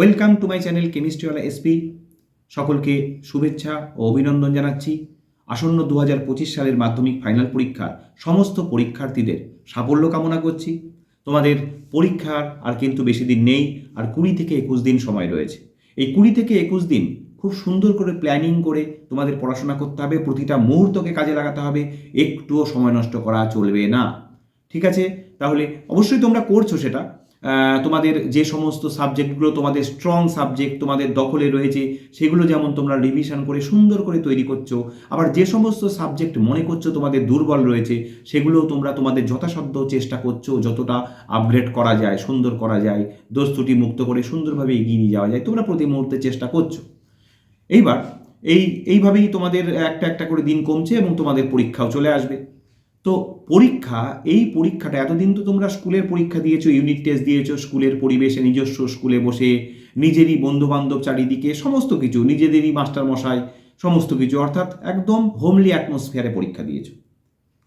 Welcome to my channel কেমিস্ট্রিওয়ালা SP সকলকে শুভেচ্ছা ও অভিনন্দন জানাচ্ছি। আসন্ন দু হাজার পঁচিশ সালের মাধ্যমিক ফাইনাল পরীক্ষার সমস্ত পরীক্ষার্থীদের সাফল্য কামনা করছি। তোমাদের পরীক্ষার আর কিন্তু বেশি দিন নেই, আর কুড়ি থেকে একুশ দিন সময় রয়েছে। এই কুড়ি থেকে একুশ দিন খুব সুন্দর করে প্ল্যানিং করে তোমাদের পড়াশোনা করতে হবে, প্রতিটা মুহূর্তকে কাজে লাগাতে হবে, একটুও সময় নষ্ট করা চলবে না। ঠিক আছে? তাহলে অবশ্যই তোমরা করছ সেটা। তোমাদের যে সমস্ত সাবজেক্টগুলো তোমাদের স্ট্রং সাবজেক্ট তোমাদের দখলে রয়েছে, সেগুলো যেমন তোমরা রিভিশন করে সুন্দর করে তৈরি করছ, আবার যে সমস্ত সাবজেক্ট মনে করছ তোমাদের দুর্বল রয়েছে, সেগুলোও তোমরা তোমাদের যথাসাধ্য চেষ্টা করছ যতটা আপগ্রেড করা যায়, সুন্দর করা যায় দোষ ত্রুটি মুক্ত করে সুন্দরভাবে এগিয়ে নিয়ে যাওয়া যায়, তোমরা প্রতি মুহূর্তে চেষ্টা করছ। এইবার, এই, এইভাবেই তোমাদের একটা একটা করে দিন কমছে এবং তোমাদের পরীক্ষাও চলে আসবে। তো পরীক্ষা, এই পরীক্ষাটা, এতদিন তো তোমরা স্কুলের পরীক্ষা দিয়েছ ইউনিট টেস্ট দিয়েছ, স্কুলের পরিবেশে, নিজস্ব স্কুলে বসে, নিজেরই বন্ধু বান্ধব চারিদিকে, সমস্ত কিছু, নিজেদেরই মাস্টার মশাই, সমস্ত কিছু, অর্থাৎ একদম হোমলি অ্যাটমসফিয়ারে পরীক্ষা দিয়েছ।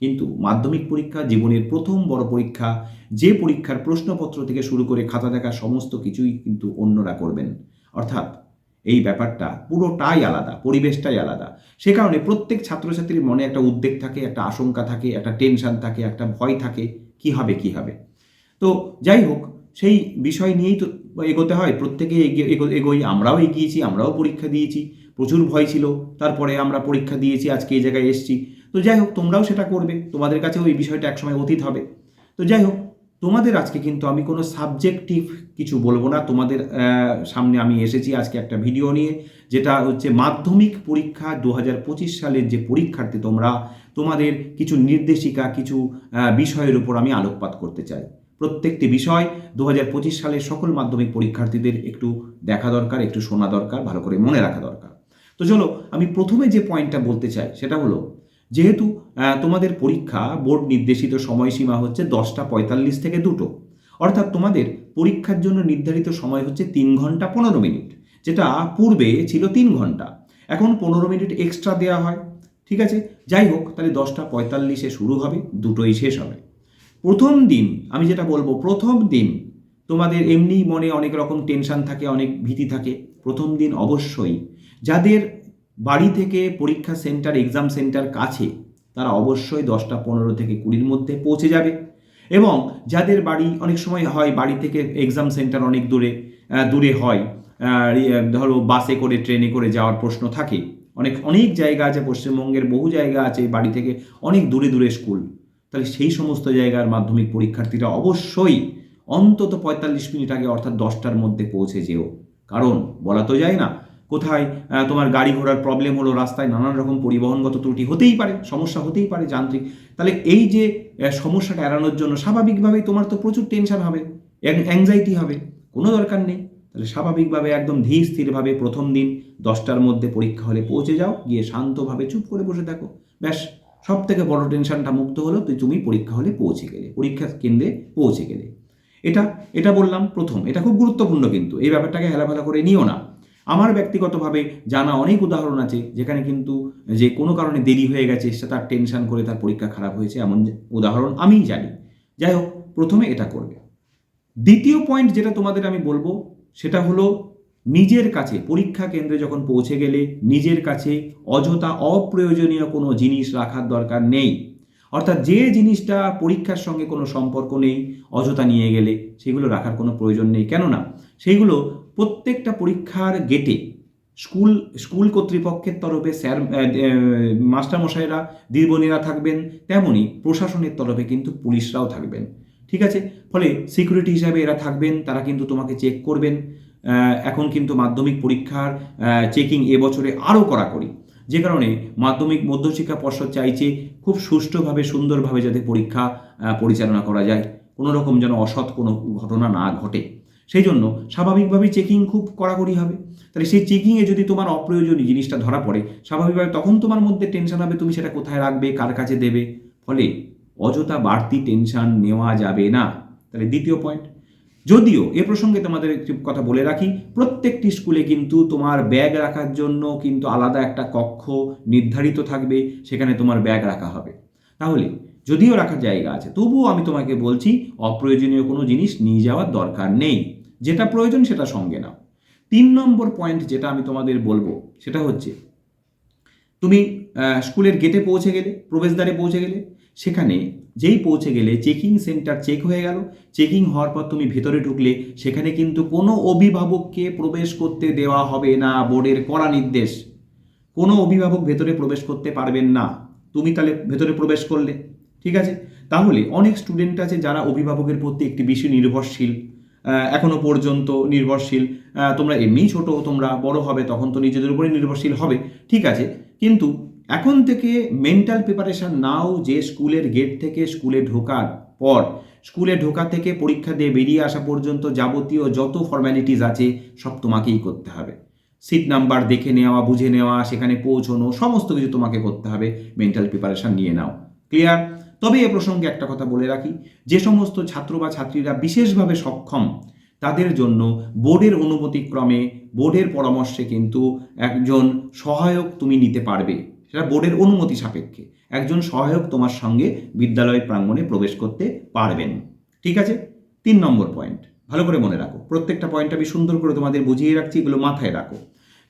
কিন্তু মাধ্যমিক পরীক্ষা, জীবনের প্রথম বড় পরীক্ষা, যে পরীক্ষার প্রশ্নপত্র থেকে শুরু করে খাতা দেখা, সমস্ত কিছুই কিন্তু অন্যরা করবেন। অর্থাৎ এই ব্যাপারটা পুরোটাই আলাদা, পরিবেশটাই আলাদা। সে কারণে প্রত্যেক ছাত্রছাত্রীর মনে একটা উদ্বেগ থাকে, একটা আশঙ্কা থাকে, একটা টেনশন থাকে, একটা ভয় থাকে, কি হবে কি হবে। তো যাই হোক, সেই বিষয় নিয়েই তো এগোতে হয়, প্রত্যেকে এগোই। আমরাও এগিয়েছি, আমরাও পরীক্ষা দিয়েছি, প্রচুর ভয় ছিল। তারপরে আমরা পরীক্ষা দিয়েছি, আজকে এই জায়গায় এসেছি। তো যাই হোক, তোমরাও সেটা করবে, তোমাদের কাছেও এই বিষয়টা একসময় অতীত হবে। তো যাই হোক তোমাদের আজকে কিন্তু আমি কোনো সাবজেক্টিভ কিছু বলব না। তোমাদের সামনে আমি এসেছি আজকে একটা ভিডিও নিয়ে, যেটা হচ্ছে মাধ্যমিক পরীক্ষা দু হাজার পঁচিশ সালের যে পরীক্ষার্থী তোমরা, তোমাদের কিছু নির্দেশিকা, কিছু বিষয়ের উপর আমি আলোকপাত করতে চাই। প্রত্যেকটি বিষয় দু হাজার পঁচিশ সালের সকল মাধ্যমিক পরীক্ষার্থীদের একটু দেখা দরকার, একটু শোনা দরকার, ভালো করে মনে রাখা দরকার। তো চলো, আমি প্রথমে যে পয়েন্টটা বলতে চাই, সেটা হলো যেহেতু তোমাদের পরীক্ষা বোর্ড নির্দেশিত সময়সীমা হচ্ছে দশটা পঁয়তাল্লিশ থেকে দুটো। অর্থাৎ তোমাদের পরীক্ষার জন্য নির্ধারিত সময় হচ্ছে তিন ঘণ্টা পনেরো মিনিট, যেটা পূর্বে ছিল তিন ঘণ্টা। এখন পনেরো মিনিট এক্সট্রা দেওয়া হয়, ঠিক আছে? যাই হোক, তাহলে দশটা পঁয়তাল্লিশে শুরু হবে, দুটোই শেষ হবে। প্রথম দিন, আমি যেটা বলব, প্রথম দিন তোমাদের এমনি মনে অনেক রকম টেনশন থাকে, অনেক ভীতি থাকে। প্রথম দিন অবশ্যই যাদের বাড়ি থেকে পরীক্ষা সেন্টার এক্সাম সেন্টার কাছে তারা অবশ্যই দশটা পনেরো থেকে কুড়ির মধ্যে পৌঁছে যাবে। এবং যাদের বাড়ি অনেক সময় হয়, বাড়ি থেকে এক্সাম সেন্টার অনেক দূরে দূরে হয় ধরো বাসে করে, ট্রেনে করে যাওয়ার প্রশ্ন থাকে। অনেক অনেক জায়গা আছে, পশ্চিমবঙ্গের বহু জায়গা আছে, বাড়ি থেকে অনেক দূরে দূরে স্কুল তাহলে সেই সমস্ত জায়গার মাধ্যমিক পরীক্ষার্থীরা অবশ্যই অন্তত পঁয়তাল্লিশ মিনিট আগে, অর্থাৎ দশটার মধ্যে পৌঁছে যেও। কারণ বলা তো যায় না কোথায় তোমার গাড়ি ঘোড়ার প্রবলেম হলো, রাস্তায় নানান রকম পরিবহনগত ত্রুটি হতেই পারে, সমস্যা হতেই পারে যান্ত্রিক। তাহলে এই যে সমস্যাটা এড়ানোর জন্য স্বাভাবিকভাবেই তোমার তো প্রচুর টেনশন হবে অ্যাংজাইটি হবে, কোনো দরকার নেই। তাহলে স্বাভাবিকভাবে একদম ধীর স্থিরভাবে প্রথম দিন দশটার মধ্যে পরীক্ষা হলে পৌঁছে যাও, গিয়ে শান্তভাবে চুপ করে বসে থাকো। ব্যাস, সব থেকে বড় টেনশনটা মুক্ত হলো, তুই তুমি পরীক্ষা হলে পৌঁছে গেলে, পরীক্ষা কেন্দ্রে পৌঁছে গেলে। এটা এটা বললাম প্রথম, এটা খুব গুরুত্বপূর্ণ কিন্তু, এই ব্যাপারটাকে হেলাফেলা করে নিও না। আমার ব্যক্তিগতভাবে জানা অনেক উদাহরণ আছে, যেখানে কিন্তু যে কোনো কারণে দেরি হয়ে গেছে, সে তার টেনশন করে তার পরীক্ষা খারাপ হয়েছে, এমন উদাহরণ আমিই জানি। যাই হোক, প্রথমে এটা করবে। দ্বিতীয় পয়েন্ট যেটা তোমাদের আমি বলব, সেটা হলো নিজের কাছে, পরীক্ষা কেন্দ্রে যখন পৌঁছে গেলে নিজের কাছে অযথা অপ্রয়োজনীয় কোনো জিনিস রাখার দরকার নেই। অর্থাৎ যে জিনিসটা পরীক্ষার সঙ্গে কোনো সম্পর্ক নেই, অযথা নিয়ে গেলে, সেগুলো রাখার কোনো প্রয়োজন নেই। কেননা সেইগুলো প্রত্যেকটা পরীক্ষার গেটে স্কুল স্কুল কর্তৃপক্ষের তরফে স্যার মাস্টারমশাইরা, দিদিমণিরা থাকবেন তেমনই প্রশাসনের তরফে কিন্তু পুলিশরাও থাকবেন। ঠিক আছে? ফলে সিকিউরিটি হিসাবে এরা থাকবেন, তারা কিন্তু তোমাকে চেক করবেন। এখন কিন্তু মাধ্যমিক পরীক্ষার চেকিং এবছরে আরও কড়াকড়ি। যে কারণে মাধ্যমিক, মধ্যশিক্ষা পর্ষদ চাইছে খুব সুষ্ঠুভাবে, সুন্দরভাবে যাতে পরীক্ষা পরিচালনা করা যায়। কোনো রকম যেন অসৎ কোনো ঘটনা না ঘটে। সেই জন্য স্বাভাবিকভাবেই চেকিং খুব কড়াকড়ি হবে। তাহলে সেই চেকিংয়ে যদি তোমার অপ্রয়োজনীয় জিনিসটা ধরা পড়ে, স্বাভাবিকভাবে তখন তোমার মধ্যে টেনশন হবে, তুমি সেটা কোথায় রাখবে, কার কাছে দেবে? ফলে অযথা বাড়তি টেনশন নেওয়া যাবে না। তাহলে দ্বিতীয় পয়েন্ট যদিও এ প্রসঙ্গে তোমাদের একটি কথা বলে রাখি, প্রত্যেকটি স্কুলে কিন্তু তোমার ব্যাগ রাখার জন্য কিন্তু আলাদা একটা কক্ষ নির্ধারিত থাকবে, সেখানে তোমার ব্যাগ রাখা হবে। তাহলে যদিও রাখার জায়গা আছে, তবুও আমি তোমাকে বলছি, অপ্রয়োজনীয় কোনো জিনিস নিয়ে যাওয়ার দরকার নেই। যেটা প্রয়োজন সেটা সঙ্গে নাও। তিন নম্বর পয়েন্ট যেটা আমি তোমাদের বলব, সেটা হচ্ছে, তুমি স্কুলের গেটে পৌঁছে গেলে, প্রবেশদ্বারে পৌঁছে গেলে, সেখানে যেই পৌঁছে গেলে চেকিং সেন্টার চেক হয়ে গেল। চেকিং হওয়ার পর তুমি ভেতরে ঢুকলে, সেখানে কিন্তু কোনো অভিভাবককে প্রবেশ করতে দেওয়া হবে না, বোর্ডের কড়া নির্দেশ। কোনো অভিভাবক ভেতরে প্রবেশ করতে পারবেন না। তুমি তাহলে ভেতরে প্রবেশ করলে, ঠিক আছে? তাহলে অনেক স্টুডেন্ট আছে যারা অভিভাবকের প্রতি একটি বেশি নির্ভরশীল। এখনও পর্যন্ত নির্ভরশীল। তোমরা এমনিই ছোট, তোমরা বড় হবে, তখন তো নিজেদের উপরে নির্ভরশীল হবে। ঠিক আছে? কিন্তু এখন থেকে মেন্টাল প্রিপারেশন নাও যে স্কুলের গেট থেকে স্কুলে ঢোকার পর। স্কুলে ঢোকা থেকে পরীক্ষা দিয়ে বেরিয়ে আসা পর্যন্ত যাবতীয় যত ফর্ম্যালিটিস আছে, সব তোমাকেই করতে হবে। সিট নাম্বার দেখে নেওয়া, বুঝে নেওয়া, সেখানে পৌঁছানো, সমস্ত কিছু তোমাকে করতে হবে। মেন্টাল প্রিপারেশন নিয়ে নাও। ক্লিয়ার তবে এ প্রসঙ্গে একটা কথা বলে রাখি, যে সমস্ত ছাত্র বা ছাত্রীরা বিশেষভাবে সক্ষম, তাদের জন্য বোর্ডের অনুমতিক্রমে বোর্ডের পরামর্শে কিন্তু একজন সহায়ক তুমি নিতে পারবে। সেটা বোর্ডের অনুমতি সাপেক্ষে। একজন সহায়ক তোমার সঙ্গে বিদ্যালয় প্রাঙ্গণে প্রবেশ করতে পারবেন। ঠিক আছে? তিন নম্বর পয়েন্ট ভালো করে মনে রাখো। প্রত্যেকটা পয়েন্ট আমি সুন্দর করে তোমাদের বুঝিয়ে রাখছি, এগুলো মাথায় রাখো।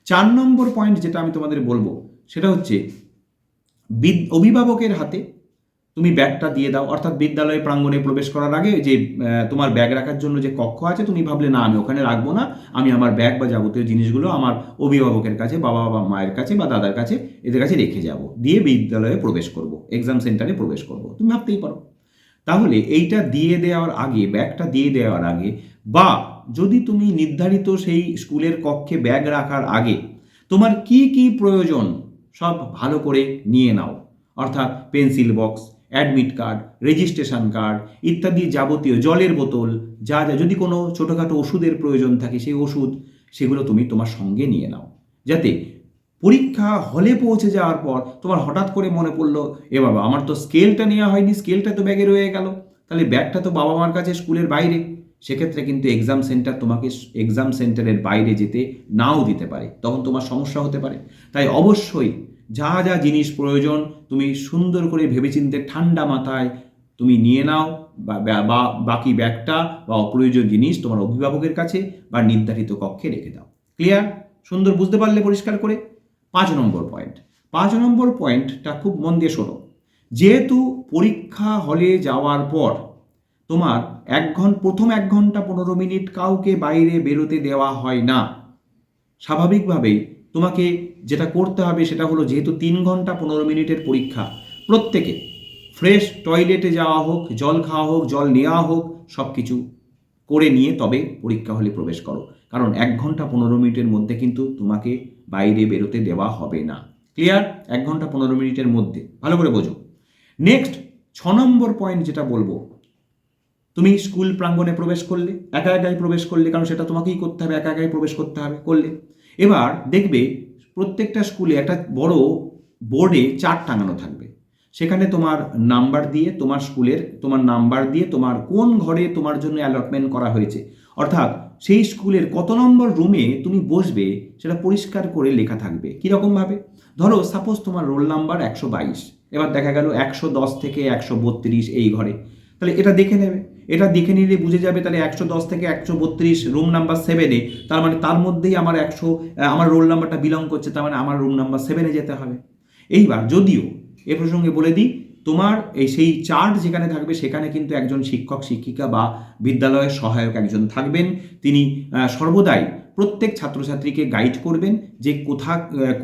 চার নম্বর পয়েন্ট যেটা আমি তোমাদের বলব, সেটা হচ্ছে অভিভাবকের হাতে তুমি ব্যাগটা দিয়ে দাও। অর্থাৎ বিদ্যালয় প্রাঙ্গণে প্রবেশ করার আগে যে তোমার ব্যাগ রাখার জন্য যে কক্ষ আছে, তুমি ভাবলে, না, আমি ওখানে রাখব না। আমি আমার ব্যাগ বা যাবতীয় জিনিসগুলো আমার অভিভাবকের কাছে, বাবা বা মায়ের কাছে বা দাদার কাছে, এদের কাছে রেখে যাব। দিয়ে বিদ্যালয়ে প্রবেশ করব এক্সাম সেন্টারে প্রবেশ করব। তুমি ভাবতেই পারো। তাহলে এইটা দিয়ে দেওয়ার আগে, ব্যাগটা দিয়ে দেওয়ার আগে, বা যদি তুমি নির্ধারিত সেই স্কুলের কক্ষে ব্যাগ রাখার আগে, তোমার কি কি প্রয়োজন, সব ভালো করে নিয়ে নাও। অর্থাৎ pencil box admit card registration card ইত্যাদি যাবতীয় জলের বোতল, যা যা, যদি কোনো ছোটোখাটো ওষুধের প্রয়োজন থাকে, সেই ওষুধ, সেগুলো তুমি তোমার সঙ্গে নিয়ে নাও। যাতে পরীক্ষা হলে পৌঁছে যাওয়ার পর তোমার হঠাৎ করে মনে পড়ল, এ বাবা, আমার তো স্কেলটা নেওয়া হয়নি স্কেলটা তো ব্যাগে রয়ে গেল। তাহলে ব্যাগটা তো বাবা মার কাছে, স্কুলের বাইরে। সেক্ষেত্রে কিন্তু এক্সাম সেন্টার তোমাকে এক্সাম সেন্টারের বাইরে যেতে নাও দিতে পারে। তখন তোমার সমস্যা হতে পারে। তাই অবশ্যই যা যা জিনিস প্রয়োজন তুমি সুন্দর করে ভেবেচিন্তে ঠান্ডা মাথায় তুমি নিয়ে নাও বা বাকি ব্যাগটা বা অপ্রয়োজন জিনিস তোমার অভিভাবকের কাছে বা নির্ধারিত কক্ষে রেখে দাও। ক্লিয়ার সুন্দর বুঝতে পারলে পরিষ্কার করে। পাঁচ নম্বর পয়েন্ট পাঁচ নম্বর পয়েন্টটা খুব মন দিয়ে শোনো। যেহেতু পরীক্ষা হলে যাওয়ার পর তোমার এক ঘণ্টা প্রথম এক ঘণ্টা পনেরো মিনিট কাউকে বাইরে বেরোতে দেওয়া হয় না। স্বাভাবিকভাবেই তোমাকে যেটা করতে হবে সেটা হলো যেহেতু তিন ঘণ্টা পনেরো মিনিটের পরীক্ষা, প্রত্যেকে ফ্রেশ টয়লেটে যাওয়া হোক, জল খাওয়া হোক, জল নেওয়া হোক সব কিছু করে নিয়ে তবে পরীক্ষা হলে প্রবেশ করো। কারণ এক ঘণ্টা পনেরো মিনিটের মধ্যে কিন্তু তোমাকে বাইরে বেরোতে দেওয়া হবে না। ক্লিয়ার? এক ঘণ্টা পনেরো মিনিটের মধ্যে। ভালো করে বোঝো। নেক্সট, ছ নম্বর পয়েন্ট যেটা বলব তুমি স্কুল প্রাঙ্গণে প্রবেশ করলে, একা একাই প্রবেশ করলে, কারণ সেটা তোমাকেই করতে হবে, একা একাই প্রবেশ করতে হবে, করলে। এবার দেখবে প্রত্যেকটা স্কুলে একটা বড় বোর্ডে চার্ট টাঙানো থাকবে। সেখানে তোমার নাম্বার দিয়ে, তোমার স্কুলের, তোমার নাম্বার দিয়ে, তোমার কোন ঘরে তোমার জন্য অ্যালটমেন্ট করা হয়েছে। অর্থাৎ সেই স্কুলের কত নম্বর রুমে তুমি বসবে, সেটা পরিষ্কার করে লেখা থাকবে। কীরকমভাবে ধরো সাপোজ তোমার রোল নাম্বার একশো বাইশ, এবার দেখা গেল একশো দশ থেকে একশো বত্রিশ এই ঘরে। তাহলে এটা দেখে নেবে। এটা দেখে নিলে বুঝে যাবে তাহলে একশো দশ থেকে একশো বত্রিশ রুম নাম্বার সেভেনে তার মানে তার মধ্যেই আমার একশো আমার রোল নাম্বারটা বিলং করছে, তার মানে আমার রুম নাম্বার সেভেনে যেতে হবে। এইবার যদিও এ প্রসঙ্গে বলে দিই, তোমার এই সেই চার্ট যেখানে থাকবে, সেখানে কিন্তু একজন শিক্ষক, শিক্ষিকা বা বিদ্যালয়ের সহায়ক একজন থাকবেন। তিনি সর্বদাই প্রত্যেক ছাত্রছাত্রীকে গাইড করবেন যে কোথা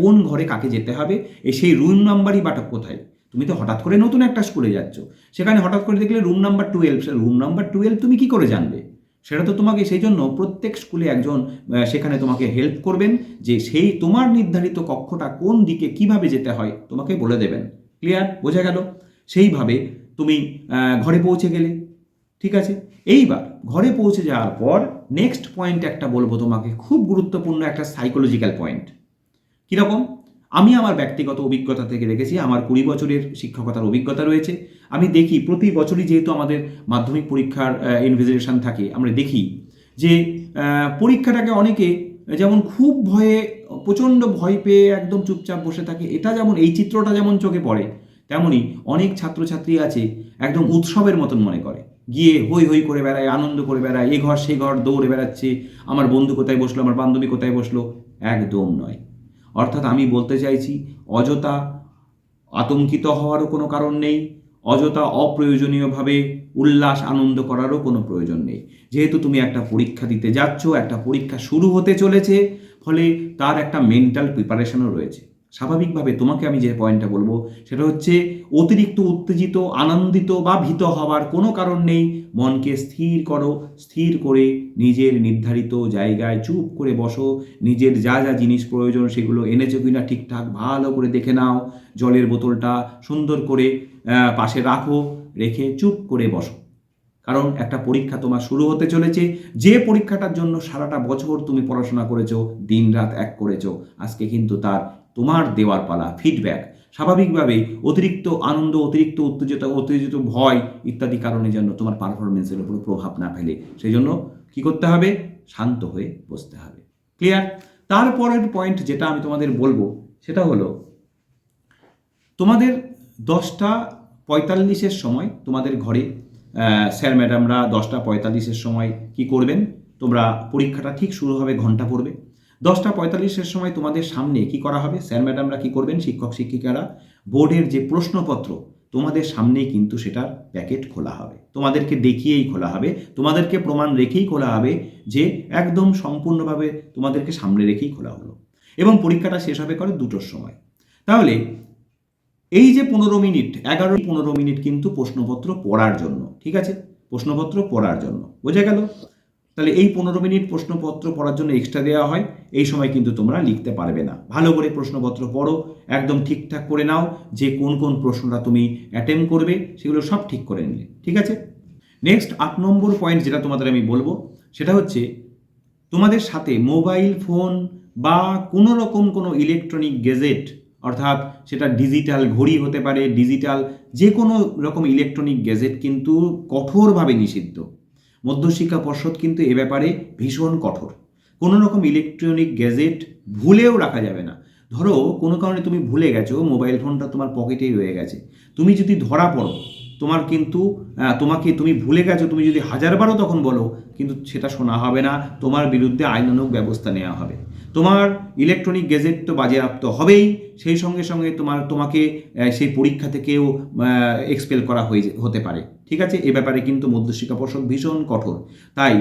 কোন ঘরে কাকে যেতে হবে। সেই রুম নাম্বারই বাটক কোথায়? তুমি তো হঠাৎ করে নতুন একটা স্কুলে যাচ্ছ। সেখানে হঠাৎ করে দেখলে room number twelve room number twelve তুমি কি করে জানবে? সেটা তো তোমাকে সেই জন্য প্রত্যেক স্কুলে একজন সেখানে তোমাকে হেল্প করবেন যে সেই তোমার নির্ধারিত কক্ষটা কোন দিকে কীভাবে যেতে হয় তোমাকে বলে দেবেন। ক্লিয়ার বোঝা গেল? সেইভাবে তুমি ঘরে পৌঁছে গেলে। ঠিক আছে? এইবার ঘরে পৌঁছে যাওয়ার পর নেক্সট পয়েন্ট একটা বলব তোমাকে, খুব গুরুত্বপূর্ণ একটা সাইকোলজিক্যাল পয়েন্ট কীরকম? আমি আমার ব্যক্তিগত অভিজ্ঞতা থেকে দেখেছি, আমার কুড়ি বছরের শিক্ষকতার অভিজ্ঞতা রয়েছে। আমি দেখি প্রতি বছরই যেহেতু আমাদের মাধ্যমিক পরীক্ষার ইনভিজিলেশন থাকে, আমরা দেখি যে পরীক্ষাটাকে অনেকে যেমন খুব ভয়ে, প্রচণ্ড ভয় পেয়ে একদম চুপচাপ বসে থাকে, এটা যেমন, এই চিত্রটা যেমন চোখে পড়ে তেমনই অনেক ছাত্রছাত্রী আছে একদম উৎসবের মতন মনে করে। গিয়ে হই হই করে বেড়ায়, আনন্দ করে বেড়ায়, এ ঘর সে ঘর দৌড়ে বেড়াচ্ছে, আমার বন্ধু কোথায় বসল, আমার বান্ধবী কোথায় বসল, একদম নয়। অর্থাৎ আমি বলতে চাইছি, অযথা আতঙ্কিত হওয়ারও কোনো কারণ নেই, অযথা অপ্রয়োজনীয়ভাবে উল্লাস, আনন্দ করারও কোনো প্রয়োজন নেই। যেহেতু তুমি একটা পরীক্ষা দিতে যাচ্ছ, একটা পরীক্ষা শুরু হতে চলেছে, ফলে তার একটা মেন্টাল প্রিপারেশনও রয়েছে। স্বাভাবিকভাবে তোমাকে আমি যে পয়েন্টটা বলব, সেটা হচ্ছে অতিরিক্ত উত্তেজিত, আনন্দিত বা ভীত হওয়ার কোনো কারণ নেই। মনকে স্থির করো, স্থির করে নিজের নির্ধারিত জায়গায় চুপ করে বসো। নিজের যা যা জিনিস প্রয়োজন সেগুলো এনেছো কিনা ঠিকঠাক ভালো করে দেখে নাও। জলের বোতলটা সুন্দর করে পাশে রাখো, রেখে চুপ করে বসো। কারণ একটা পরীক্ষা তোমার শুরু হতে চলেছে। যে পরীক্ষাটার জন্য সারাটা বছর তুমি পড়াশোনা করেছ দিন রাত এক করেছ, আজকে কিন্তু তার তোমার দেওয়ার পালা ফিডব্যাক স্বাভাবিকভাবেই অতিরিক্ত আনন্দ, অতিরিক্ত উত্তেজিত উত্তেজিত ভয় ইত্যাদি কারণে যেন তোমার পারফরমেন্সের উপর প্রভাব না ফেলে। সেই জন্য কী করতে হবে? শান্ত হয়ে বসতে হবে। ক্লিয়ার তারপরের পয়েন্ট যেটা আমি তোমাদের বলব, সেটা হলো তোমাদের দশটা পঁয়তাল্লিশের সময় তোমাদের ঘরে স্যার ম্যাডামরা দশটা পঁয়তাল্লিশের সময় কি করবেন? তোমরা পরীক্ষাটা ঠিক শুরু হবে, ঘণ্টা পড়বে। দশটা পঁয়তাল্লিশের সময় তোমাদের সামনে কি করা হবে? স্যার, ম্যাডামরা কি করবেন? শিক্ষক, শিক্ষিকারা, বোর্ডের যে প্রশ্নপত্র, তোমাদের সামনেই কিন্তু সেটার প্যাকেট খোলা হবে। তোমাদেরকে দেখিয়েই খোলা হবে। তোমাদেরকে প্রমাণ রেখেই খোলা হবে যে একদম সম্পূর্ণভাবে তোমাদেরকে সামনে রেখেই খোলা হলো। এবং পরীক্ষাটা শেষ হবে করে দুটোর সময়। তাহলে, এই যে পনেরো মিনিট, এগারো পনেরো মিনিট কিন্তু প্রশ্নপত্র পড়ার জন্য, ঠিক আছে? প্রশ্নপত্র পড়ার জন্য। বোঝা গেল? তাহলে এই পনেরো মিনিট প্রশ্নপত্র পড়ার জন্য এক্সট্রা দেওয়া হয়। এই সময় কিন্তু তোমরা লিখতে পারবে না। ভালো করে প্রশ্নপত্র পড়ো, একদম ঠিকঠাক করে নাও যে কোন কোন প্রশ্নটা তুমি অ্যাটেম্প করবে, সেগুলো সব ঠিক করে নিলে। ঠিক আছে? নেক্সট আট নম্বর পয়েন্ট যেটা তোমাদের আমি বলব, সেটা হচ্ছে তোমাদের সাথে মোবাইল ফোন বা কোনো রকম কোনো ইলেকট্রনিক গেজেট অর্থাৎ সেটা ডিজিটাল ঘড়ি হতে পারে ডিজিটাল যে কোনো রকম ইলেকট্রনিক গ্যাজেট কিন্তু কঠোরভাবে নিষিদ্ধ। মধ্যশিক্ষা পর্ষদ কিন্তু এ ব্যাপারে ভীষণ কঠোর। কোনো রকম ইলেকট্রনিক গ্যাজেট ভুলেও রাখা যাবে না। ধরো, কোনো কারণে তুমি ভুলে গেছো মোবাইল ফোনটা তোমার পকেটেই রয়ে গেছে। তুমি যদি ধরা পড়ো, তোমার কিন্তু তোমাকে তুমি ভুলে গেছো, তুমি যদি হাজারবারও তখন বলো, কিন্তু সেটা শোনা হবে না, তোমার বিরুদ্ধে আইনানুগ ব্যবস্থা নেওয়া হবে। তোমার ইলেকট্রনিক গেজেট তো বাজেয়াপ্ত হবেই, সেই সঙ্গে সঙ্গে তোমার, তোমাকে সেই পরীক্ষা থেকেও এক্সপেল করা হয়ে হতে পারে। ঠিক আছে? এ ব্যাপারে কিন্তু মধ্যশিক্ষা পর্ষদ ভীষণ কঠোর। তাই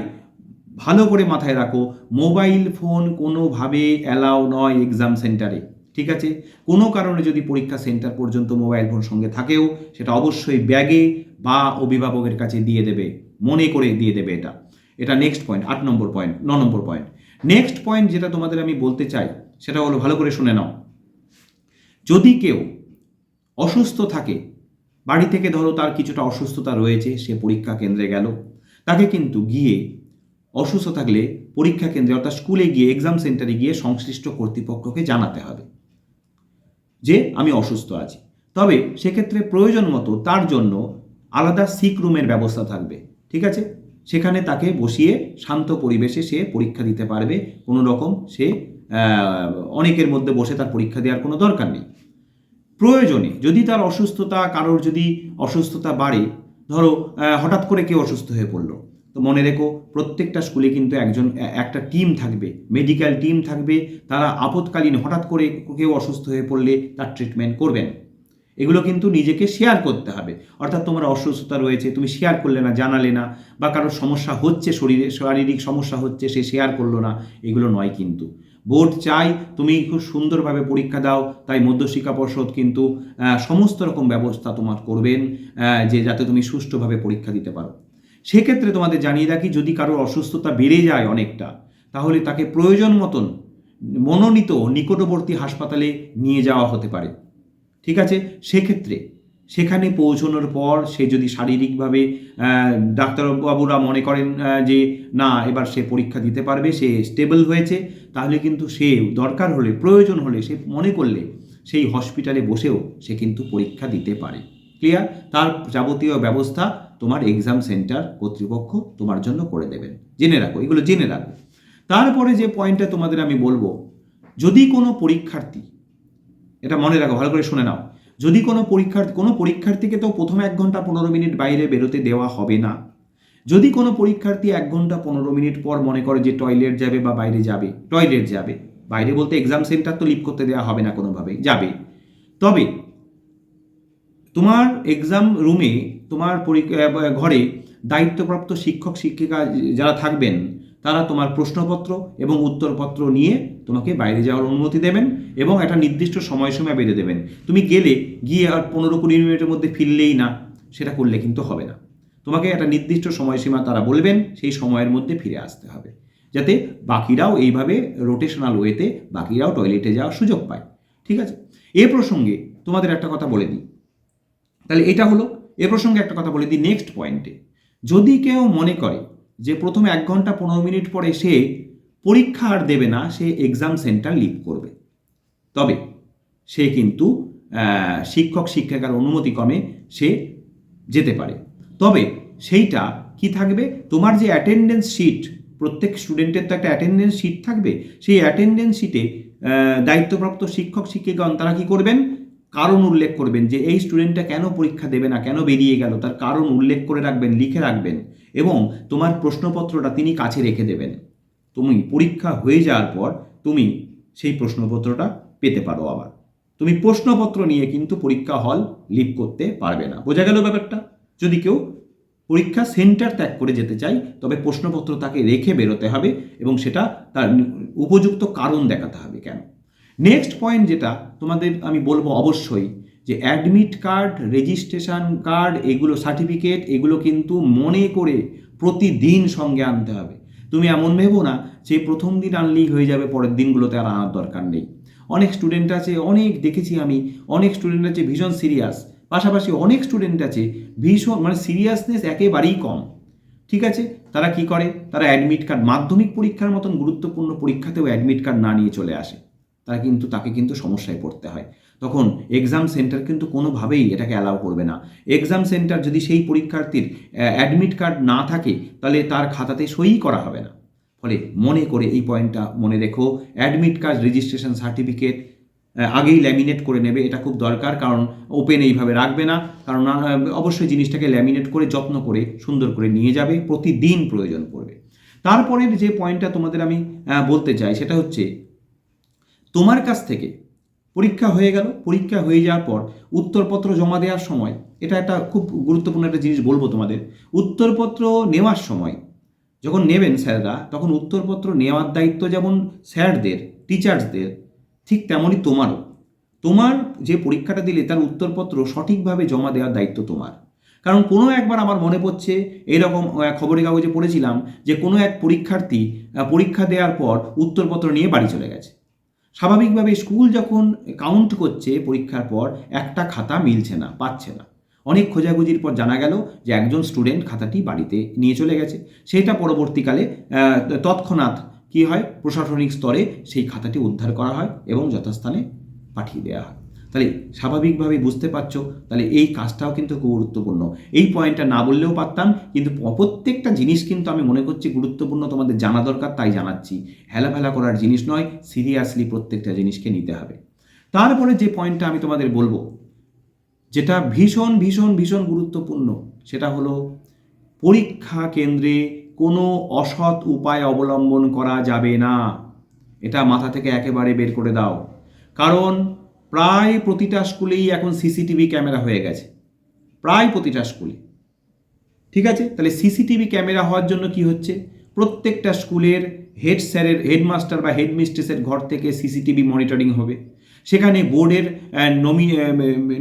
ভালো করে মাথায় রাখো মোবাইল ফোন কোনোভাবে অ্যালাউ নয় এক্সাম সেন্টারে ঠিক আছে? কোনো কারণে যদি পরীক্ষা সেন্টার পর্যন্ত মোবাইল ফোন সঙ্গে থাকেও, সেটা অবশ্যই ব্যাগে বা অভিভাবকের কাছে দিয়ে দেবে। মনে করে দিয়ে দেবে এটা। এটা নেক্সট পয়েন্ট আট নম্বর পয়েন্ট ন নম্বর পয়েন্ট নেক্সট পয়েন্ট যেটা তোমাদের আমি বলতে চাই, সেটা হলো ভালো করে শুনে নাও। যদি কেউ অসুস্থ থাকে, বাড়ি থেকে ধরো তার কিছুটা অসুস্থতা রয়েছে, সে পরীক্ষা কেন্দ্রে গেল, তাকে কিন্তু গিয়ে অসুস্থ থাকলে পরীক্ষা কেন্দ্রে অর্থাৎ স্কুলে গিয়ে এক্সাম সেন্টারে গিয়ে সংশ্লিষ্ট কর্তৃপক্ষকে জানাতে হবে যে, আমি অসুস্থ আছি। তবে সেক্ষেত্রে প্রয়োজন মতো তার জন্য আলাদা সিক রুমের ব্যবস্থা থাকবে, ঠিক আছে? সেখানে তাকে বসিয়ে শান্ত পরিবেশে সে পরীক্ষা দিতে পারবে। কোনো রকম সে অনেকের মধ্যে বসে তার পরীক্ষা দেওয়ার কোনো দরকার নেই। প্রয়োজনে যদি তার অসুস্থতা, কারোর যদি অসুস্থতা বাড়ে, ধরো হঠাৎ করে কেউ অসুস্থ হয়ে পড়ল, তো মনে রেখো প্রত্যেকটা স্কুলে কিন্তু একজন একটা টিম থাকবে, মেডিকেল টিম থাকবে। তারা আপৎকালীন হঠাৎ করে কেউ অসুস্থ হয়ে পড়লে তার ট্রিটমেন্ট করবেন। এগুলো কিন্তু নিজেকে শেয়ার করতে হবে। অর্থাৎ তোমার অসুস্থতা রয়েছে, তুমি শেয়ার করলে না, জানালে না, বা কারোর সমস্যা হচ্ছে, শরীরে, শারীরিক সমস্যা হচ্ছে, সে শেয়ার করল না, এগুলো নয় কিন্তু। বোর্ড চাই, তুমি খুব সুন্দরভাবে পরীক্ষা দাও, তাই মধ্যশিক্ষা পর্ষদ কিন্তু সমস্ত রকম ব্যবস্থা তোমার করবেন যে যাতে তুমি সুষ্ঠুভাবে পরীক্ষা দিতে পারো। সেক্ষেত্রে তোমাদের জানিয়ে রাখি, যদি কারোর অসুস্থতা বেড়ে যায় অনেকটা, তাহলে তাকে প্রয়োজন মতন মনোনীত নিকটবর্তী হাসপাতালে নিয়ে যাওয়া হতে পারে। ঠিক আছে? সেক্ষেত্রে সেখানে পৌঁছানোর পর সে যদি শারীরিকভাবে ডাক্তারবাবুরা মনে করেন যে না, এবার সে পরীক্ষা দিতে পারবে, সে স্টেবল হয়েছে, তাহলে কিন্তু সে দরকার হলে, প্রয়োজন হলে, সে মনে করলে সেই হসপিটালে বসেও সে কিন্তু পরীক্ষা দিতে পারে। ক্লিয়ার তার যাবতীয় ব্যবস্থা তোমার এক্সাম সেন্টার কর্তৃপক্ষ তোমার জন্য করে দেবেন। জেনে রাখো, এগুলো জেনে রাখো। তারপরে যে পয়েন্টটা তোমাদের আমি বলব, যদি কোনো পরীক্ষার্থী এটা মনে রাখো, ভালো করে শুনে নাও। যদি কোনো পরীক্ষার, কোনো পরীক্ষার্থীকে তো প্রথমে এক ঘণ্টা পনেরো মিনিট বাইরে বেরোতে দেওয়া হবে না। যদি কোনো পরীক্ষার্থী এক ঘণ্টা পনেরো মিনিট পর মনে করে যে টয়লেট যাবে বা বাইরে যাবে, টয়লেট যাবে, বাইরে বলতে এক্সাম সেন্টার তো লিভ করতে দেওয়া হবে না কোনোভাবেই, যাবে। তবে তোমার এক্সাম রুমে তোমার পরীক্ষা, ঘরে দায়িত্বপ্রাপ্ত শিক্ষক শিক্ষিকা যারা থাকবেন তারা তোমার প্রশ্নপত্র এবং উত্তরপত্র নিয়ে তোমাকে বাইরে যাওয়ার অনুমতি দেবেন এবং একটা নির্দিষ্ট সময়সীমা বেঁধে দেবেন। তুমি গেলে গিয়ে আর পনেরো কুড়ি মিনিটের মধ্যে ফিরলেই না, সেটা করলে কিন্তু হবে না। তোমাকে একটা নির্দিষ্ট সময়সীমা তারা বলবেন, সেই সময়ের মধ্যে ফিরে আসতে হবে, যাতে বাকিরাও এইভাবে রোটেশনাল ওয়েতে বাকিরাও টয়লেটে যাওয়ার সুযোগ পায়। ঠিক আছে? এ প্রসঙ্গে তোমাদের একটা কথা বলে দিই। তাহলে এটা হলো, এ প্রসঙ্গে একটা কথা বলে দিই নেক্সট পয়েন্টে যদি কেউ মনে করে যে প্রথমে এক ঘণ্টা পনেরো মিনিট পরে সে পরীক্ষা আর দেবে না, সে এক্সাম সেন্টার লিভ করবে। তবে সে কিন্তু শিক্ষক, শিক্ষিকার অনুমতি কমে সে যেতে পারে। তবে সেইটা কি থাকবে? তোমার যে অ্যাটেন্ডেন্স শিট প্রত্যেক স্টুডেন্টের তো একটা অ্যাটেন্ডেন্স শিট থাকবে। সেই অ্যাটেন্ডেন্স শিটে দায়িত্বপ্রাপ্ত শিক্ষক, শিক্ষিকাগণ তারা কি করবেন? কারণ উল্লেখ করবেন যে, এই স্টুডেন্টটা কেন পরীক্ষা দেবে না, কেন বেরিয়ে গেল? তার কারণ উল্লেখ করে রাখবেন, লিখে রাখবেন। এবং তোমার প্রশ্নপত্রটা তিনি কাছে রেখে দেবেন। তুমি পরীক্ষা হয়ে যাওয়ার পর তুমি সেই প্রশ্নপত্রটা পেতে পারো আবার। তুমি প্রশ্নপত্র নিয়ে কিন্তু পরীক্ষা হল লিভ করতে পারবে না। বোঝা গেল ব্যাপারটা? যদি কেউ পরীক্ষা সেন্টার ত্যাগ করে যেতে চাই তবে প্রশ্নপত্র তাকে রেখে বেরোতে হবে এবং সেটা তার উপযুক্ত কারণ দেখাতে হবে কেন? নেক্সট পয়েন্ট যেটা তোমাদের আমি বলব অবশ্যই যে অ্যাডমিট কার্ড রেজিস্ট্রেশন কার্ড এগুলো সার্টিফিকেট এগুলো কিন্তু মনে করে প্রতিদিন সঙ্গে আনতে হবে। তুমি এমন ভেবো না যে প্রথম দিন আনলেই হয়ে যাবে, পরের দিনগুলোতে আর আনার দরকার নেই। অনেক স্টুডেন্ট আছে, অনেক দেখেছি আমি, অনেক স্টুডেন্ট আছে ভীষণ সিরিয়াস পাশাপাশি অনেক স্টুডেন্ট আছে ভীষণ মানে সিরিয়াসনেস একেবারেই কম। ঠিক আছে? তারা কি করে? তারা অ্যাডমিট কার্ড মাধ্যমিক পরীক্ষার মতন গুরুত্বপূর্ণ পরীক্ষাতেও অ্যাডমিট কার্ড না নিয়ে চলে আসে। তারা কিন্তু, তাকে কিন্তু সমস্যায় পড়তে হয়। তখন এক্সাম সেন্টার কিন্তু কোনোভাবেই এটাকে অ্যালাউ করবে না। এক্সাম সেন্টার যদি সেই পরীক্ষার্থীর অ্যাডমিট কার্ড না থাকে, তাহলে তার খাতাতে সই করা হবে না। ফলে মনে করে এই পয়েন্টটা মনে রেখো অ্যাডমিট কার্ড রেজিস্ট্রেশন সার্টিফিকেট আগেই ল্যামিনেট করে নেবে, এটা খুব দরকার, কারণ ওপেন এইভাবে রাখবে না। কারণ অবশ্যই জিনিসটাকে ল্যামিনেট করে, যত্ন করে, সুন্দর করে নিয়ে যাবে, প্রতিদিন প্রয়োজন পড়বে। তারপরের যে পয়েন্টটা তোমাদের আমি বলতে চাই, সেটা হচ্ছে তোমার কাছ থেকে পরীক্ষা হয়ে গেল। পরীক্ষা হয়ে যাওয়ার পর উত্তরপত্র জমা দেওয়ার সময় এটা একটা খুব গুরুত্বপূর্ণ একটা জিনিস বলব তোমাদের উত্তরপত্র নেওয়ার সময় যখন নেবেন স্যাররা তখন উত্তরপত্র নেওয়ার দায়িত্ব যেমন স্যারদের টিচার্সদের ঠিক তেমনই তোমারও। তোমার যে পরীক্ষাটা দিলে তার উত্তরপত্র সঠিকভাবে জমা দেওয়ার দায়িত্ব তোমার। কারণ কোনো একবার আমার মনে পড়ছে এরকম আহ, খবরের কাগজে পড়েছিলাম যে কোনো এক পরীক্ষার্থী পরীক্ষা দেওয়ার পর উত্তরপত্র নিয়ে বাড়ি চলে গেছে। স্বাভাবিকভাবে স্কুল যখন কাউন্ট করছে পরীক্ষার পর, একটা খাতা মিলছে না, পাচ্ছে না। অনেক খোঁজাখুঁজির পর জানা গেল যে একজন স্টুডেন্ট খাতাটি বাড়িতে নিয়ে চলে গেছে। সেটা পরবর্তীকালে তৎক্ষণাৎ কী হয়? প্রশাসনিক স্তরে সেই খাতাটি উদ্ধার করা হয় এবং যথাস্থানে পাঠিয়ে দেওয়া হয়। তাহলে স্বাভাবিকভাবে বুঝতে পারছ, তাহলে এই কাজটাও কিন্তু খুব গুরুত্বপূর্ণ। এই পয়েন্টটা না বললেও পারতাম, কিন্তু প্রত্যেকটা জিনিস কিন্তু আমি মনে করছি গুরুত্বপূর্ণ, তোমাদের জানা দরকার, তাই জানাচ্ছি। হেলাফেলা করার জিনিস নয় সিরিয়াসলি প্রত্যেকটা জিনিসকে নিতে হবে। তারপরে যে পয়েন্টটা আমি তোমাদের বলব, যেটা ভীষণ ভীষণ ভীষণ গুরুত্বপূর্ণ, সেটা হলো পরীক্ষা কেন্দ্রে কোনো অসৎ উপায় অবলম্বন করা যাবে না। এটা মাথা থেকে একেবারে বের করে দাও। কারণ প্রায় প্রতিটা স্কুলেই এখন সিসিটিভি ক্যামেরা হয়ে গেছে। প্রায় প্রতিটা স্কুলে। ঠিক আছে? তাহলে সিসিটিভি ক্যামেরা হওয়ার জন্য কি হচ্ছে? প্রত্যেকটা স্কুলের হেড স্যারের, হেডমাস্টার বা হেডমিস্ট্রেসের ঘর থেকে সিসিটিভি মনিটরিং হবে। সেখানে বোর্ডের নমি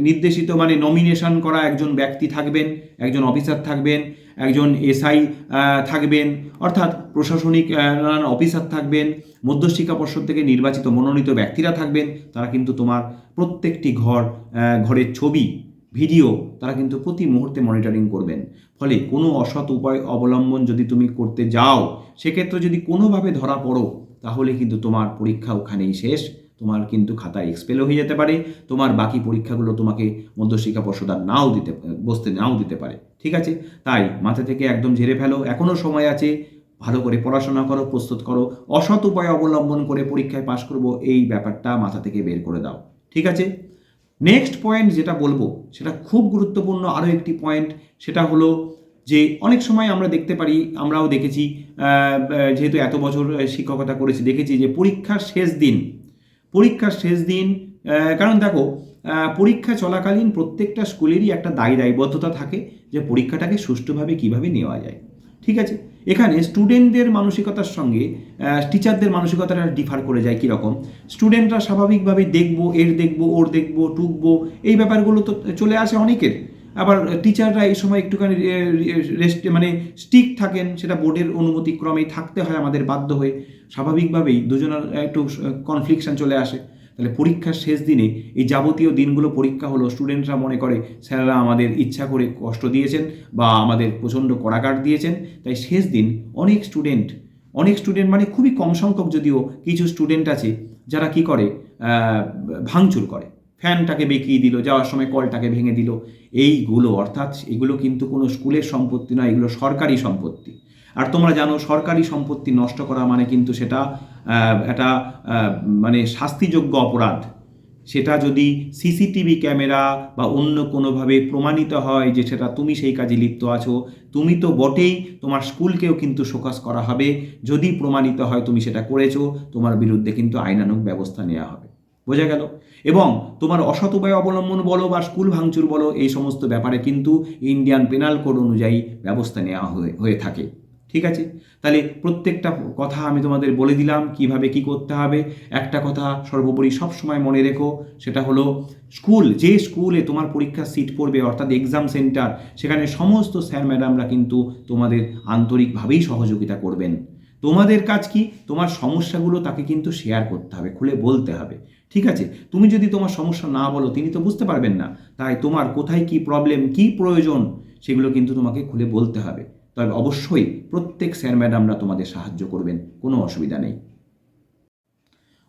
নির্দেশিত মানে নমিনেশন করা একজন ব্যক্তি থাকবেন, একজন অফিসার থাকবেন একজন এসআই থাকবেন, অর্থাৎ প্রশাসনিক নানান অফিসার থাকবেন, মধ্যশিক্ষা পর্ষদ থেকে নির্বাচিত মনোনীত ব্যক্তিরা থাকবেন, তারা কিন্তু তোমার প্রত্যেকটি ঘর ঘরের ছবি, ভিডিও তারা কিন্তু প্রতি মুহূর্তে মনিটরিং করবেন। ফলে কোনো অসৎ উপায় অবলম্বন যদি তুমি করতে যাও, সেক্ষেত্রে যদি কোনোভাবে ধরা পড়ো, তাহলে কিন্তু তোমার পরীক্ষা ওখানেই শেষ, তোমার কিন্তু খাতা এক্সপেলও হয়ে যেতে পারে, তোমার বাকি পরীক্ষাগুলো তোমাকে মধ্যশিক্ষা পর্ষদ আর নাও দিতে, বসতে নাও দিতে পারে। ঠিক আছে? তাই মাথা থেকে একদম ঝেড়ে ফেলো এখনও সময় আছে। ভালো করে পড়াশোনা করো, প্রস্তুত করো। অসৎ উপায় অবলম্বন করে পরীক্ষায় পাশ করব, এই ব্যাপারটা মাথা থেকে বের করে দাও। ঠিক আছে? নেক্সট পয়েন্ট যেটা বলব, সেটা খুব গুরুত্বপূর্ণ আরও একটি পয়েন্ট সেটা হলো যে অনেক সময় আমরা দেখতে পারি, আমরাও দেখেছি যেহেতু এত বছর শিক্ষকতা করেছি, দেখেছি যে পরীক্ষার শেষ দিন, পরীক্ষার শেষ দিন কারণ দেখো পরীক্ষা চলাকালীন প্রত্যেকটা স্কুলেরই একটা দায়ী দায়বদ্ধতা থাকে যে পরীক্ষাটাকে সুষ্ঠুভাবে কীভাবে নেওয়া যায়। ঠিক আছে? এখানে স্টুডেন্টদের মানসিকতার সঙ্গে টিচারদের মানসিকতাটা ডিফার করে যায় কীরকম? স্টুডেন্টরা স্বাভাবিকভাবে দেখব, এর দেখব, ওর দেখব, টুকবো, এই ব্যাপারগুলো তো চলে আসে অনেকের। আবার টিচাররা এই সময় একটুখানি রেস্ট মানে স্টিক থাকেন, সেটা বোর্ডের অনুমতিক্রমেই থাকতে হয় আমাদের বাধ্য হয়ে। স্বাভাবিকভাবেই দুজনের একটু কনফ্লিকশন চলে আসে। তাহলে পরীক্ষার শেষ দিনে এই যাবতীয় দিনগুলো পরীক্ষা হলো স্টুডেন্টরা মনে করে, স্যাররা আমাদের ইচ্ছা করে কষ্ট দিয়েছেন বা আমাদের প্রচণ্ড কড়াকাট দিয়েছেন। তাই শেষ দিন অনেক স্টুডেন্ট অনেক স্টুডেন্ট মানে খুবই কম সংখ্যক যদিও কিছু স্টুডেন্ট আছে যারা কি করে ভাঙচুর করে। ফ্যানটাকে বেঁকিয়ে দিল, যাওয়ার সময় কলটাকে ভেঙে দিল। এইগুলো অর্থাৎ এগুলো কিন্তু কোনো স্কুলের সম্পত্তি নয়, এগুলো সরকারি সম্পত্তি। আর তোমরা জানো, সরকারি সম্পত্তি নষ্ট করা মানে কিন্তু সেটা একটা মানে শাস্তিযোগ্য অপরাধ। সেটা যদি সিসিটিভি ক্যামেরা বা অন্য কোনোভাবে প্রমাণিত হয় যে সেটা তুমি সেই কাজে লিপ্ত আছো, তুমি তো বটেই তোমার স্কুলকেও কিন্তু শোকাস করা হবে। যদি প্রমাণিত হয় তুমি সেটা করেছ, তোমার বিরুদ্ধে কিন্তু আইনানুগ ব্যবস্থা নেওয়া হবে। বোঝা গেল? এবং তোমার অসৎ উপায় অবলম্বন বলো বা স্কুল ভাঙচুর বলো, এই সমস্ত ব্যাপারে কিন্তু ইন্ডিয়ান পেনাল কোড অনুযায়ী ব্যবস্থা নেওয়া হয়ে হয়ে থাকে। ঠিক আছে? তাহলে প্রত্যেকটা কথা আমি তোমাদের বলে দিলাম, কীভাবে কি করতে হবে। একটা কথা সর্বোপরি সব সময় মনে রেখো, সেটা হলো স্কুল, যে স্কুলে তোমার পরীক্ষার সিট পড়বে, অর্থাৎ এক্সাম সেন্টার সেখানে সমস্ত স্যার ম্যাডামরা কিন্তু তোমাদের আন্তরিকভাবেই সহযোগিতা করবেন। তোমাদের কাজ কি? তোমার সমস্যাগুলো তাকে কিন্তু শেয়ার করতে হবে, খুলে বলতে হবে। ঠিক আছে? তুমি যদি তোমার সমস্যা না বলো, তিনি তো বুঝতে পারবেন না। তাই তোমার কোথায় কি প্রবলেম কি প্রয়োজন, সেগুলো কিন্তু তোমাকে খুলে বলতে হবে। তবে অবশ্যই প্রত্যেক স্যার ম্যাডামরা তোমাদের সাহায্য করবেন, কোনো অসুবিধা নেই।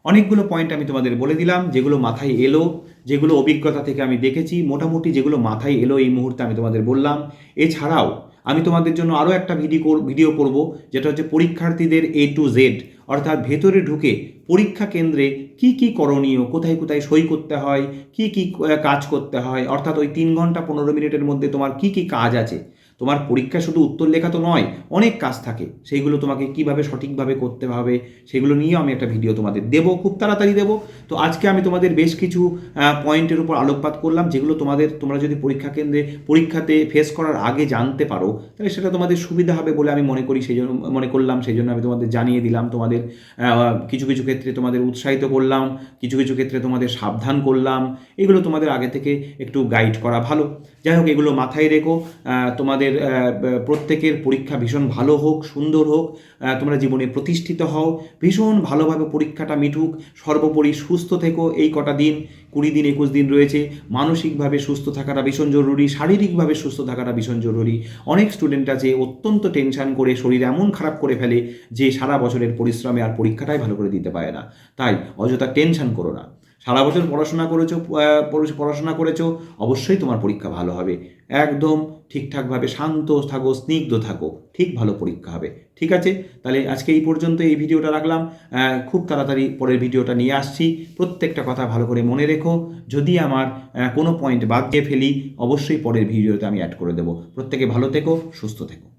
অনেকগুলো পয়েন্ট আমি তোমাদের বলে দিলাম, যেগুলো মাথায় এলো, যেগুলো অভিজ্ঞতা থেকে আমি দেখেছি, মোটামুটি যেগুলো মাথায় এলো এই মুহূর্তে আমি তোমাদের বললাম। এছাড়াও আমি তোমাদের জন্য আরও একটা ভিডিও ভিডিও করব, যেটা হচ্ছে পরীক্ষার্থীদের এ টু জেড অর্থাৎ ভেতরে ঢুকে পরীক্ষা কেন্দ্রে কি কি করণীয়, কোথায় কোথায় সই করতে হয়, কি কি কাজ করতে হয়, অর্থাৎ ওই তিন ঘণ্টা পনেরো মিনিটের মধ্যে তোমার কি কি কাজ আছে তোমার পরীক্ষা শুধু উত্তর লেখা তো নয়, অনেক কাজ থাকে। সেইগুলো তোমাকে কীভাবে সঠিকভাবে করতে হবে, সেগুলো নিয়েও আমি একটা ভিডিও তোমাদের দেবো, খুব তাড়াতাড়ি দেবো। তো আজকে আমি তোমাদের বেশ কিছু পয়েন্টের উপর আলোকপাত করলাম, যেগুলো তোমাদের, তোমরা যদি পরীক্ষা কেন্দ্রে, পরীক্ষাতে ফেস করার আগে জানতে পারো, তাহলে সেটা তোমাদের সুবিধা হবে বলে আমি মনে করি সেই জন্য মনে করলাম সেই জন্য আমি তোমাদের জানিয়ে দিলাম, তোমাদের কিছু কিছু ক্ষেত্রে তোমাদের উৎসাহিত করলাম, কিছু কিছু ক্ষেত্রে তোমাদের সাবধান করলাম, এগুলো তোমাদের আগে থেকে একটু গাইড করা ভালো। যাই হোক, এগুলো মাথায় রেখো। তোমাদের প্রত্যেকের পরীক্ষা ভীষণ ভালো হোক, সুন্দর হোক। তোমরা জীবনে প্রতিষ্ঠিত হও। ভীষণ ভালোভাবে পরীক্ষাটা মিটুক সর্বোপরি সুস্থ থেকো এই কটা দিন। কুড়ি দিন, একুশ দিন রয়েছে। মানসিকভাবে সুস্থ থাকাটা ভীষণ জরুরি। শারীরিকভাবে সুস্থ থাকাটা ভীষণ জরুরি। অনেক স্টুডেন্ট আছে, অত্যন্ত টেনশন করে, শরীর এমন খারাপ করে ফেলে যে সারা বছরের পরিশ্রমে আর পরীক্ষাটাই ভালো করে দিতে পারে না। তাই অযথা টেনশন করো না। সারা বছর পড়াশোনা করেছ পড়াশোনা করেছ, অবশ্যই তোমার পরীক্ষা ভালো হবে। একদম ঠিকঠাকভাবে শান্ত থাকো, স্নিগ্ধ থাকো, ঠিক ভালো পরীক্ষা হবে। ঠিক আছে? তাহলে আজকে এই পর্যন্ত এই ভিডিওটা রাখলাম। খুব তাড়াতাড়ি পরের ভিডিওটা নিয়ে আসছি। প্রত্যেকটা কথা ভালো করে মনে রেখো। যদি আমার কোনো পয়েন্ট বাদ দিয়ে ফেলি, অবশ্যই পরের ভিডিওতে আমি অ্যাড করে দেবো। প্রত্যেকে ভালো থেকো, সুস্থ থেকো।